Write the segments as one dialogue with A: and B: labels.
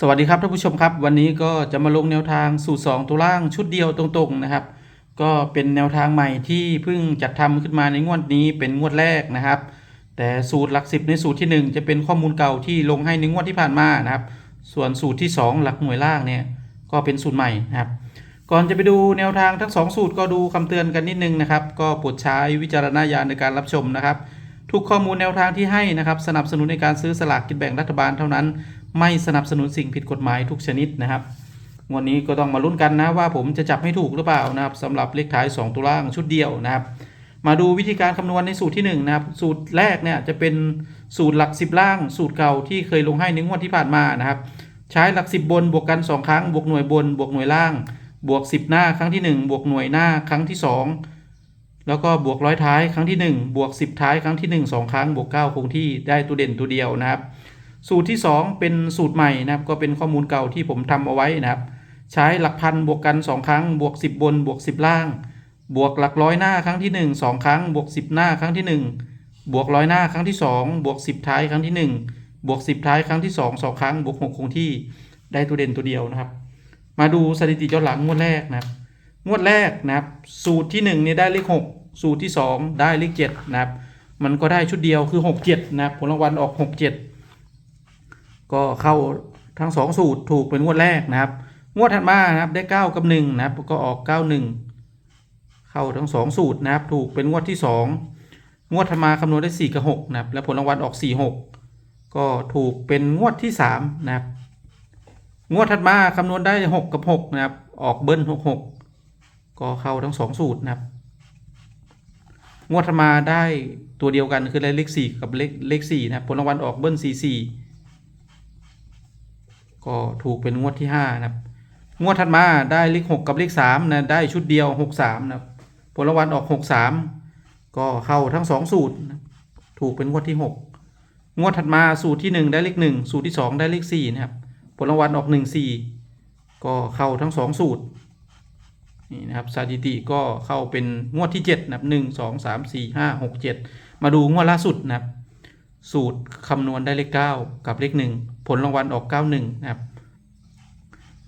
A: สวัสดีครับท่านผู้ชมครับ วันนี้ก็จะมาลงแนวทางสูตร2ตัวล่างชุดเดียวตรงๆนะครับ ก็เป็นแนวทางใหม่ที่เพิ่งจัดทำขึ้นมาในงวดนี้เป็นงวดแรกนะครับ แต่สูตรหลักสิบในสูตรทีหนึ่1 จะเป็นข้อมูลเก่าที่ลงให้ในงวดที่ผ่านมานะครับ ส่วนสูตรที่ 2 หลักหน่วยล่างเนี่ยก็เป็นสูตรใหม่นะครับ ก่อนจะไปดูแนวทางทั้ง 2 สูตรก็ดูคำเตือนกันนิดนึงนะครับ ก็โปรดใช้วิจารณญาณในการรับชมนะครับ ทุกข้อมูลแนวทางที่ให้นะครับ สนับสนุนในการซื้อสลากกินแบ่งรัฐบาลเท่านั้น ไม่สนับสนุนสิ่งผิดกฎหมายทุกชนิดนะครับวันนี้ก็ต้องมาลุ้นกันนะว่าผมจะจับให้ถูกหรือเปล่านะครับสำหรับเลขท้าย 2 ตัวล่างชุดเดียวนะครับ มาดูวิธีการคำนวณในสูตรที่ 1 นะครับ สูตรแรกเนี่ยจะเป็นสูตรหลัก 10 ล่าง สูตรเก่าที่เคยลงให้ในงวดที่ผ่านมานะครับ ใช้หลัก 10 บนบวกกัน 2 ครั้ง บวกหน่วยบน บวกหน่วยล่าง บวก 10 หน้าครั้งที่ 1 บวกหน่วยหน้าครั้งที่ 2 แล้วก็บวกร้อยท้ายครั้งที่ 1 บวก 10 ท้ายครั้งที่ 1 2 ครั้งบวก 9 คงที่ได้ตัวเด่นตัวเดียวนะครับ สูตรที่ 2 เป็นสูตรใหม่นะครับ ก็เป็นข้อมูลเก่าที่ผมทำเอาไว้นะครับ ใช้หลักพันบวกกัน 2 ครั้ง บวก 10 บน บวก 10 ล่าง บวกหลักร้อยหน้าครั้งที่ 1 2 ครั้ง บวก 10 หน้าครั้งที่ 1 บวกร้อยหน้าครั้งที่ 2 บวก 10 ท้ายครั้งที่ 1 บวก 10 ท้ายครั้งที่ 2 2 ครั้ง บวก 6 คงที่ได้ตัวเด่นตัวเดียวนะครับ มาดูสถิติย้อนหลังงวดแรกนะครับ งวดแรกนะครับ สูตรที่1เนี่ยได้เลข 6 สูตรที่ 2 ได้เลข7นะครับ มันก็ได้ชุดเดียวคือ 6 7 นะครับผลรางวัลออก 6 7 ก็เข้าทั้ง 2 สูตรถูกเป็นงวดแรกนะครับ งวดถัดมานะครับได้ 9 กับ1นะครับก็ออก 9 1 เข้าทั้ง 2 สูตรนะครับ ถูกเป็นงวดที่ 2 งวดถัดมาคำนวณได้ 4 กับ6นะครับแล้วผลรางวัลออก 4 6 ก็ถูกเป็นงวดที่ 3 นะครับ งวดถัดมาคำนวณได้ 6 กับ 6 นะครับ ออกเบิ้ล6 6 ก็เข้าทั้ง 2 สูตรนะครับ งวดถัดมาได้ตัวเดียวกันคือเลข4กับเลขเลข4นะครับผลรางวัลออกเบิ้ล4 4 ก็ถูกเป็นงวดที่5นะครับ งวดถัดมาได้เลข6กับเลข3นะได้ชุดเดียว6 3นะครับ ผลรางวัลออก6 3ก็เข้าทั้ง2สูตรนะถูกเป็นงวดที่6งวดถัดมาสูตรที่1ได้เลข1สูตรที่2ได้เลข4นะครับ ผลรางวัลออก1 4ก็เข้าทั้ง2สูตรนี่นะครับสถิติก็เข้าเป็นงวดที่7นะครับ1 2 3 4 5 6 7มาดูงวดล่าสุดนะครับ สูตรคำนวณได้เลข 9 กับเลข 1 ผลรางวัลออก 91 นะครับ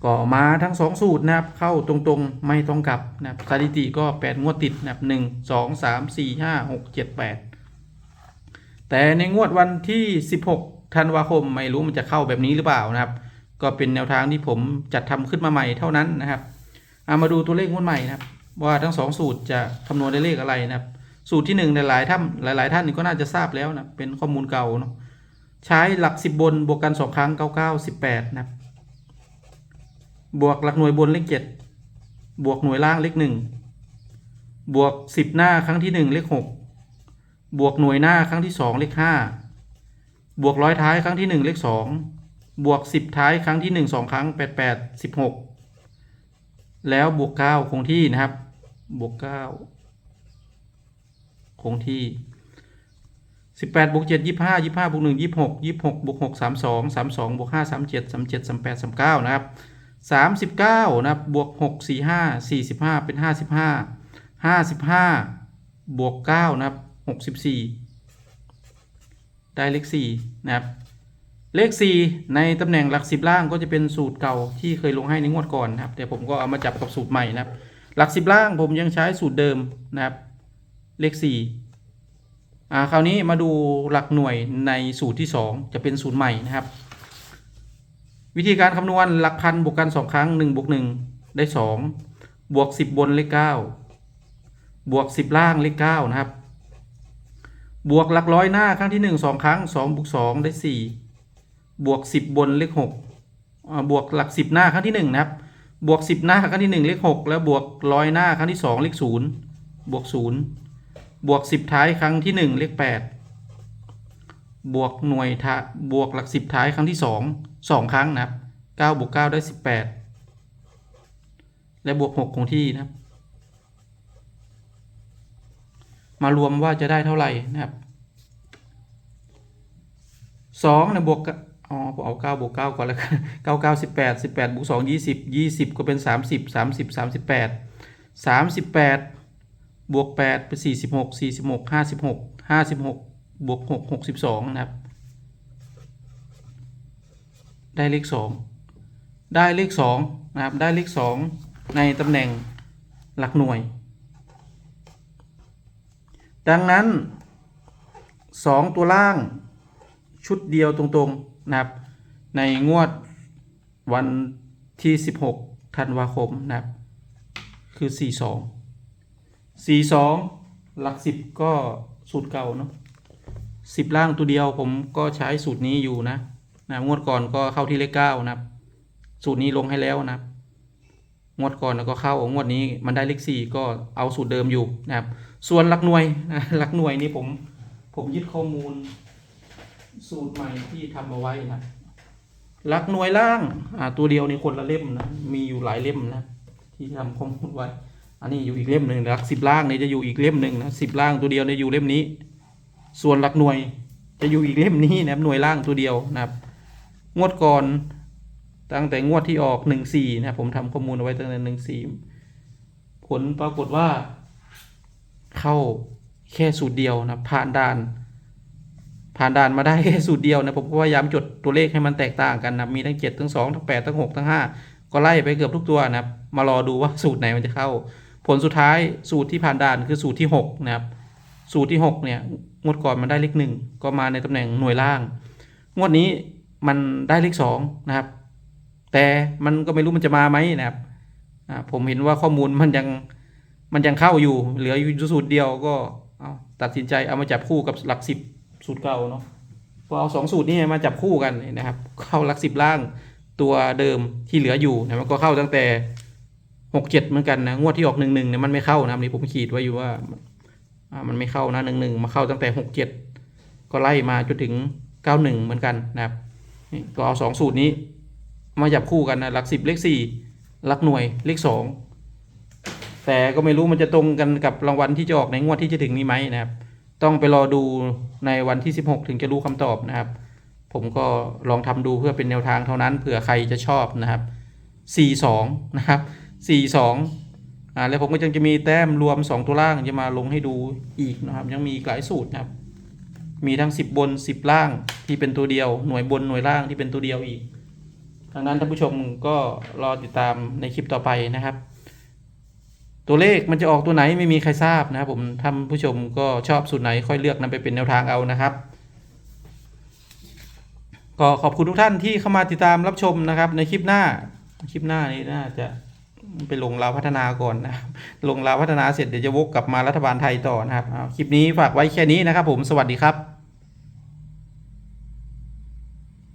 A: ก็มาทั้ง 2 สูตรนะครับ เข้าตรงๆไม่ต้องกลับนะครับสถิติก็ 8 งวดติดนะครับ 1 2 3 4 5 6 7 8 แต่ในงวดวันที่ 16 ธันวาคม ไม่รู้มันจะเข้าแบบนี้หรือเปล่านะครับ ก็เป็นแนวทางที่ผมจัดทำขึ้นมาใหม่เท่านั้นนะครับเอามาดูตัวเลขงวดใหม่นะครับ ว่าทั้งสองสูตรจะคำนวณได้เลขอะไรนะครับ สูตรที่หนึ่งหลายๆท่านหลาย ๆ ท่านก็น่าจะทราบแล้วนะเป็นข้อมูลเก่าเนาะ ใช้หลักสิบบนบวกกันสองครั้งเก้าเก้าสิบแปดนะครับ บวกหลักหน่วยบนเลขเจ็ดบวกหน่วยล่างเลขหนึ่งบวกสิบหน้าครั้งที่หนึ่งเลขหกบวกหน่วยหน้าครั้งที่สองเลขห้าบวกร้อยท้ายครั้งที่หนึ่งเลขสองบวกสิบท้ายครั้งที่หนึ่งสองครั้งแปดแปดสิบหกแล้วบวกเก้าคงที่นะครับ บวกเก้าคงที่ สิบแปดบวกเจ็ดยี่ห้ายี่ห้าบวกหนึ่งยี่หกยี่หกบวกหกสามสองสามสองบวกห้าสามเจ็ดสามเจ็ดสามแปดสามเก้านะครับสามสิบเก้านะครับบวกหกสี่ห้าสี่สิบห้าเป็นห้าสิบห้าห้าสิบห้าบวกเก้านะครับหกสิบสี่ได้เลขสี่นะครับ เลข4ในตำแหน่งหลักสิบล่างก็จะเป็นสูตรเก่าที่เคยลงให้ในงวดก่อนนะครับ แต่ผมก็เอามาจับกับสูตรใหม่นะครับ หลักสิบล่างผมยังใช้สูตรเดิมนะครับ เลข4 อ่าคราวนี้มาดูหลักหน่วยในสูตรที่ 2 จะเป็นสูตรใหม่นะครับ วิธีการคำนวณหลักพันบวกกัน 2 ครั้ง1บวก1ได้ 2 บวก 10 บนเลข9บวก 10 ล่างเลข9นะครับ บวกหลักร้อยหน้าครั้งที่ 1 2 ครั้ง2บวก2ได้ 4 บวก 10 บนเลข6บวกหลัก 10 หน้าครั้งที่1นะครับบวก 10 หน้าครั้งที่ 1 เลข 6 แล้วบวกร้อยหน้าครั้งที่ 2 เลข 0 บวก 0 บวก10ท้ายครั้งที่1เลข8บวกหน่วยทะบวกหลัก10ท้ายครั้งที่2 2ครั้งนะครับ9บวก9ได้18แปดและบวก6คงที่นะครับ มารวมว่าจะได้เท่าไหร่นะครับสองเนี่ยบวกกับอ๋อผมเอาเก้าบวกเก้าก่อนแล้วกันเก้าเก้าสิบแปดสิบแปดบวกสองยี่สิบยี่สิบก็เป็นสามสิบสามสิบสามสิบแปดสามสิบแปด บวกแปดเป็นสี่สิบหกสี่สิบหกห้าสิบหกห้าสิบหกบวกหกหกสิบสองนะครับ ได้เลขสองได้เลขสองนะครับ ได้เลขสองในตำแหน่งหลักหน่วย ดังนั้นสองตัวล่างชุดเดียวตรงๆนะครับ ในงวดวันที่ 16 ธันวาคมนะครับ คือ 42 42หลัก10ก็สูตรเก่าเนาะ10ล่างตัวเดียวผมก็ใช้สูตรนี้อยู่นะนะงวดก่อนก็เข้าที่เลข9นะครับสูตรนี้ลงให้แล้วนะงวดก่อนแล้วก็เข้างวดนี้มันได้เลขสี่ก็เอาสูตรเดิมอยู่นะครับ ส่วนหลักหน่วยนะหลักหน่วยนี่ผมผมยึดข้อมูล สูตรใหม่ที่ทำเอาไว้นะหลักหน่วยล่างอ่าตัวเดียวนี่คนละเล่มนะมีอยู่หลายเล่มนะที่ทำข้อมูลไว้ อันนี้อยู่อีกเล่มหนึ่งหลักสิบล่างนี่จะอยู่อีกเล่มหนึ่งนะสิบล่างตัวเดียวเนี่ยอยู่เล่มนี้ ส่วนหลักหน่วยจะอยู่อีกเล่มนี้นะครับหน่วยล่างตัวเดียวนะครับ งวดก่อนตั้งแต่งวดที่ออกหนึ่งสี่นะครับผมทำข้อมูลเอาไว้ตั้งแต่หนึ่งสี่ผลปรากฏว่า เข้าแค่สูตรเดียวนะผ่านด่าน ผ่านด่านมาได้แค่สูตรเดียวนะผมก็พยายามจดตัวเลขให้มันแตกต่างกันนะมีทั้งเจ็ดทั้งสองทั้งแปดทั้งหกทั้งห้าก็ไล่ไปเกือบทุกตัวนะครับมารอดูว่าสูตรไหนมันจะเข้า ผลสุดท้ายสูตรที่ผ่านด่านคือสูตรที่หกนะครับ สูตรที่หกเนี่ยงวดก่อนมันได้เลขหนึ่งก็มาในตำแหน่งหน่วยล่าง งวดนี้มันได้เลขสองนะครับ แต่มันก็ไม่รู้มันจะมาไหมนะครับผมเห็นว่าข้อมูลมันยังมันยังเข้าอยู่ เหลืออยู่สูตรเดียวก็เอาตัดสินใจเอามาจับคู่กับหลักสิบสูตรเก่าเนาะก็เอาสองสูตรนี้มาจับคู่กันนะครับ เข้าหลักสิบล่างตัวเดิมที่เหลืออยู่นะมันก็เข้าตั้งแต่ หกเจ็ดเหมือนกันนะงวดที่ออกหนึ่งหนึ่งเนี่ยมันไม่เข้านะครับนี่ผมขีดไว้อยู่ว่าอ่ามันไม่เข้านะหนึ่งหนึ่งมาเข้าตั้งแต่หกเจ็ดก็ไล่มาจนถึงเก้าหนึ่งเหมือนกันนะครับก็เอาสองสูตรนี้ มาจับคู่กันนะหลักสิบเลขสี่หลักหน่วยเลขสองแต่ก็ไม่รู้มันจะตรงกันกับรางวัลที่จะออกในงวดที่จะถึงนี้ไหมนะครับ ต้องไปรอดูในวันที่ 16 ถึงจะรู้คำตอบนะครับ ผมก็ลองทำดูเพื่อเป็นแนวทางเท่านั้นเผื่อใครจะชอบนะครับ 42 นะครับ 42อ่าแล้วผมก็ยังจะมีแต้มรวม 2 ตัวล่างจะมาลงให้ดูอีกนะครับ ยังมีอีกหลายสูตรนะครับ มีทั้ง 10 บน 10 ล่างที่เป็นตัวเดียว หน่วยบนหน่วยล่างที่เป็นตัวเดียวอีกดังนั้นท่านผู้ชมก็รอติดตามในคลิปต่อไปนะครับ ตัวเลขมันจะออกตัวไหนไม่มีใครทราบนะครับ ผมท่านผู้ชมก็ชอบสูตรไหนค่อยเลือกนำไปเป็นแนวทางเอานะครับก็ขอบคุณทุกท่านที่เข้ามาติดตามรับชมนะครับ ในคลิปหน้าคลิปหน้านี้น่าจะ ไปลงลาวพัฒนาก่อนนะครับลงลาวพัฒนาเสร็จเดี๋ยวจะวกกลับมารัฐบาลไทยต่อนะครับคลิปนี้ฝากไว้แค่นี้นะครับผมสวัสดีครับ